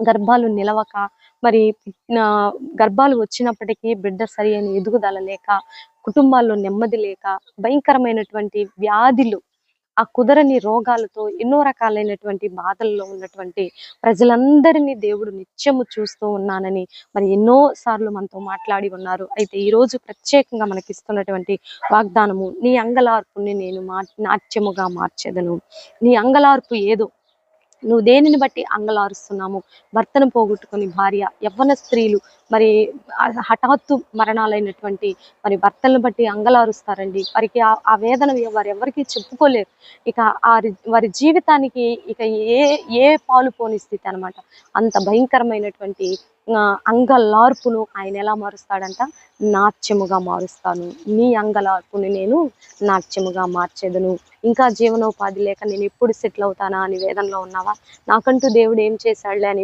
గర్భాలు నిలవక మరి గర్భాలు వచ్చినప్పటికీ బిడ్డ సరి అయిన ఎదుగుదల లేక కుటుంబాల్లో నెమ్మది లేక భయంకరమైనటువంటి వ్యాధులు ఆ కుదరని రోగాలతో ఎన్నో రకాలైనటువంటి బాధల్లో ఉన్నటువంటి ప్రజలందరినీ దేవుడు నిత్యము చూస్తూ ఉన్నానని మరి ఎన్నో సార్లు మనతో మాట్లాడి ఉన్నారు. అయితే ఈ రోజు ప్రత్యేకంగా మనకి ఇస్తున్నటువంటి వాగ్దానము నీ అంగలార్పుని నేను మా నాట్యముగా మార్చేదను. నీ అంగలార్పు ఏదో నువ్వు దేనిని బట్టి అంగలారుస్తున్నాము భర్తను పోగొట్టుకుని భార్య యవ్వన స్త్రీలు మరి హఠాత్తు మరణాలైనటువంటి మరి భర్తలను బట్టి అంగలారుస్తారండి. వారికి ఆ- ఆ వేదన వారు ఎవరికి చెప్పుకోలేరు. ఇక ఆ వారి జీవితానికి ఇక ఏ ఏ పాలు పోని స్థితి అనమాట. అంత భయంకరమైనటువంటి అంగలార్పును ఆయన ఎలా మారుస్తాడంట? నాట్యముగా మారుస్తాను. నీ అంగలార్పుని నేను నాట్యముగా మార్చేదను. ఇంకా జీవనోపాధి లేక నేను ఎప్పుడు సెటిల్ అవుతానా అని వేదనలో ఉన్నావా? నాకంటూ దేవుడు ఏం చేశాడులే అని